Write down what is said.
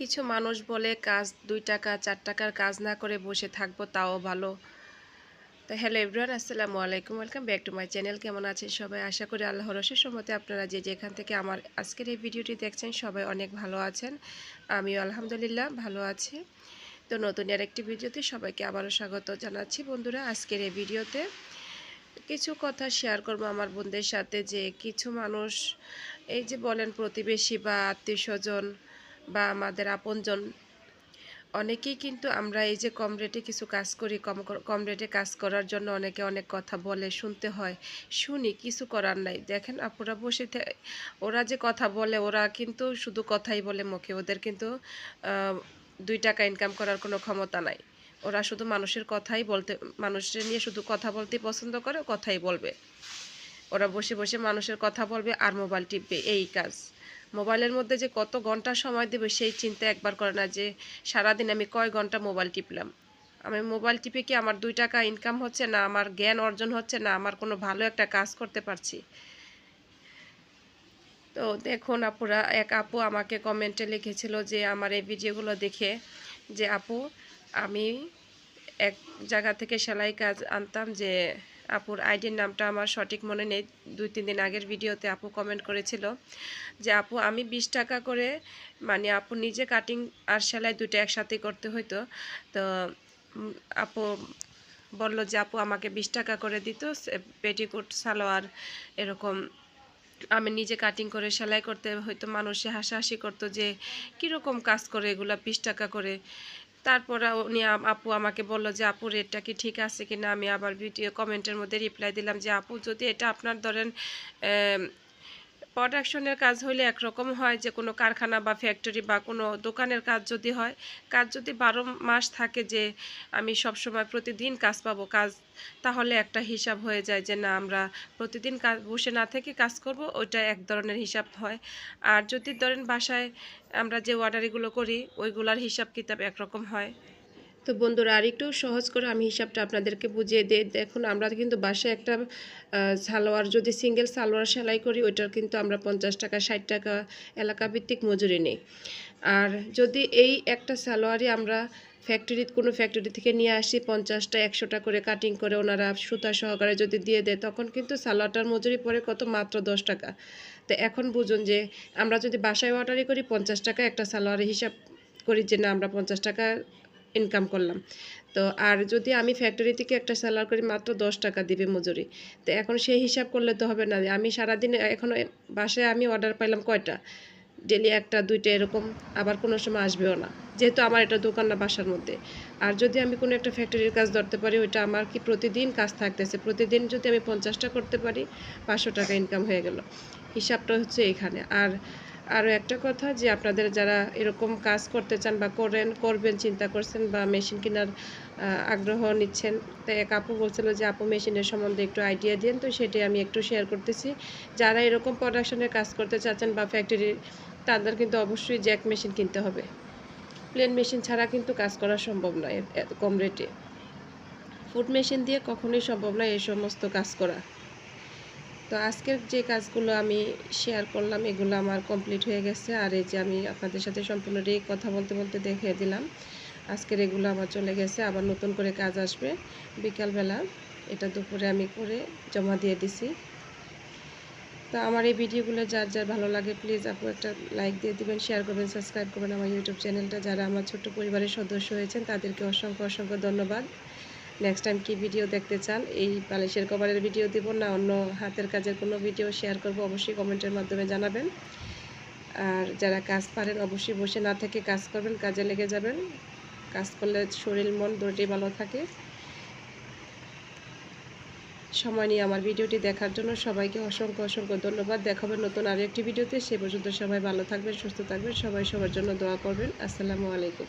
কিছু মানুষ বলে কাজ দুই টাকা, চার টাকার কাজ না করে বসে থাকব তাও ভালো। তো হ্যালো এভরিওয়ান আসসালামু আলাইকুম, welcome back to my channel. কেমন আছেন সবাই? আশা করি আল্লাহ রসের সম্মতে আপনারা যে যেখান থেকে আমার আজকের এই ভিডিওটি দেখছেন, সবাই অনেক ভালো আছেন। আমিও আলহামদুলিল্লাহ ভালো আছি। তো নতুন আর একটি ভিডিওতে সবাইকে আবারও স্বাগত জানাচ্ছি বন্ধুরা আজকের এই ভিডিওতে। কিছু কথা শেয়ার করব আমার বোনদের সাথে যে কিছু মানুষ, এই যে বলেন প্রতিবেশী বা আত্মীয় স্বজন বা আমাদের আপনজন, অনেকেই কিন্তু আমরা এই যে কম রেটে কিছু কাজ করি, কম কম রেটে কাজ করার জন্য অনেকে অনেক কথা বলে, শুনতে হয়। শুনি, কিছু করার নাই। দেখেন আপুরা বসে ওরা যে কথা বলে, ওরা কিন্তু শুধু কথাই বলে মুখে। ওদের কিন্তু দুই টাকা ইনকাম করার কোনো ক্ষমতা নাই। ওরা শুধু মানুষের কথাই বলতে, মানুষের নিয়ে শুধু কথা বলতে পছন্দ করে, কথাই বলবে। ওরা বসে বসে মানুষের কথা বলবে আর মোবাইল টিপবে, এই কাজ। মোবাইলের মধ্যে যে কত ঘণ্টা সময় দেবে সেই চিন্তা একবার করে না যে সারাদিন আমি কয় ঘণ্টা মোবাইল টিপলাম। আমি মোবাইল টিপে কি আমার দুই টাকা ইনকাম হচ্ছে না, আমার জ্ঞান অর্জন হচ্ছে না, আমার কোনো ভালো একটা কাজ করতে পারছি? তো দেখুন আপুরা, এক আপু আমাকে কমেন্টে লিখেছিল যে আমার এই ভিডিওগুলো দেখে যে আপু, আমি এক জায়গা থেকে সেলাই কাজ আনতাম যে আপুর আইডির নামটা আমার সঠিক মনে নেই। দুই, তিন দিন আগের ভিডিওতে আপু কমেন্ট করেছিল যে, আপু, আমি বিশ টাকা করে মানে আপু নিজে কাটিং আর সেলাই দুটো একসাথে করতে হইতো। তো আপু বলল যে, আপু, আমাকে বিশ টাকা করে দিত পেটিকোট, সালোয়ার এরকম। আমি নিজে কাটিং করে সেলাই করতে হয়তো মানুষে হাসাহাসি করতো যে, কীরকম কাজ করে এগুলা বিশ টাকা করে? তারপর উনি আপু আমাকে বলল যে, আপু রেটটা কি ঠিক আছে কিনা? আমি আবার ভিডিও কমেন্টের মধ্যে রিপ্লাই দিলাম যে, আপু, যদি এটা আপনার ধরেন প্রোডাকশনের কাজ হইলে একরকম হয় যে, কোনো কারখানা বা ফ্যাক্টরি বা কোনো দোকানের কাজ যদি হয়, কাজ যদি বারো মাস থাকে যে, আমি সব সময় প্রতিদিন কাজ পাবো, কাজ তাহলে একটা হিসাব হয়ে যায় যে, না, আমরা প্রতিদিন কাজ বসে না থেকে কাজ করব, ওইটা এক ধরনের হিসাব হয়। আর যদি ধরেন বাসায় আমরা যে অর্ডারিগুলো করি, ওইগুলার হিসাব কিতাব একরকম হয়। তো বন্ধুরা আর একটু সহজ করে আমি হিসাবটা আপনাদেরকে বুঝিয়ে দিই দেখুন, আমরা কিন্তু বাসায় একটা সালোয়ার, যদি সিঙ্গেল সালোয়ার সেলাই করি, ওইটার কিন্তু আমরা পঞ্চাশ টাকা, ষাট টাকা এলাকা ভিত্তিক মজুরি নিই। আর যদি এই একটা সালোয়ারই আমরা ফ্যাক্টরি কোনো ফ্যাক্টরি থেকে নিয়ে আসি, পঞ্চাশটা, একশোটা করে কাটিং করে ওনারা সুতা সহকারে যদি দিয়ে দেয়, তখন কিন্তু সালোয়ারটার মজুরি পড়ে কত? মাত্র দশ টাকা। তো এখন বুঝুন যে, আমরা যদি বাসায় অর্ডারই করি, পঞ্চাশ টাকা একটা সালোয়ারের হিসাব করি যে, না, আমরা পঞ্চাশ টাকা ইনকাম করলাম। তো আর যদি আমি ফ্যাক্টরি থেকে একটা স্যালার করি, মাত্র দশ টাকা দিবে মজুরি। তো এখন সেই হিসাব করলে তো হবে না। আমি সারাদিন এখন বাসায় আমি অর্ডার পাইলাম কয়টা? ডেলি একটা, দুইটা এরকম, আবার কোনো সময় আসবেও না। যেহেতু আমার এটা দোকান না বাসার মধ্যে। আর যদি আমি কোনো একটা ফ্যাক্টরির কাজ ধরতে পারি, ওইটা আমার কি প্রতিদিন কাজ থাকতেছে? প্রতিদিন যদি আমি পঞ্চাশটা করতে পারি, পাঁচশো টাকা ইনকাম হয়ে গেল। হিসাবটা হচ্ছে এখানে। আর আরও একটা কথা যে আপনাদের যারা এরকম কাজ করতে চান বা করেন, করবেন, চিন্তা করছেন বা মেশিন কেনার আগ্রহ নিচ্ছেন, তাই এক আপু বলছিল যে, আপু, মেশিনের সম্বন্ধে একটু আইডিয়া দিন। তো সেটাই আমি একটু শেয়ার করতেছি। যারা এরকম প্রোডাকশনের কাজ করতে চাচ্ছেন বা ফ্যাক্টরি তাদের কিন্তু অবশ্যই জ্যাক মেশিন কিনতে হবে। প্লেন মেশিন ছাড়া কিন্তু কাজ করা সম্ভব নয় কম রেটে ফুড মেশিন দিয়ে কখনোই সম্ভব নয়, এই সমস্ত কাজ করা। তো আজকের যে কাজগুলো আমি শেয়ার করলাম, এগুলো আমার কমপ্লিট হয়ে গেছে। আর এই যে আমি আপনাদের সাথে সম্পূর্ণ রেক কথা বলতে বলতে দেখিয়ে দিলাম, আজকের এগুলো আমার চলে গেছে। আবার নতুন করে কাজ আসবে বিকালবেলা। এটা দুপুরে আমি করে জমা দিয়ে দিছি। তো আমার এই ভিডিওগুলো যার যার ভালো লাগে প্লিজ আপু একটা লাইক দিয়ে দিবেন শেয়ার করবেন সাবস্ক্রাইব করবেন। আমার ইউটিউব চ্যানেলটা যারা আমার ছোট্ট পরিবারের সদস্য হয়েছেন, তাদেরকে অসংখ্য অসংখ্য ধন্যবাদ। নেক্সট টাইম কি ভিডিও দেখতে চান, এই বালিশের কভারের ভিডিও দিব না, অন্য হাতের কাজের কোনো ভিডিও শেয়ার করব, অবশ্যই কমেন্টের মাধ্যমে জানাবেন। আর যারা কাজ পারেন, অবশ্যই বসে না থেকে কাজ করবেন, কাজে লেগে যাবেন। কাজ করলে শরীর, মন দুটোই ভালো থাকে। সময় নিয়ে আমার ভিডিওটি দেখার জন্য সবাইকে অসংখ্য অসংখ্য ধন্যবাদ। দেখাবেন নতুন আরও একটি ভিডিওতে সে পর্যন্ত সবাই ভালো থাকবেন, সুস্থ থাকবেন। সবাই সবার জন্য দোয়া করবেন। আসসালামু আলাইকুম।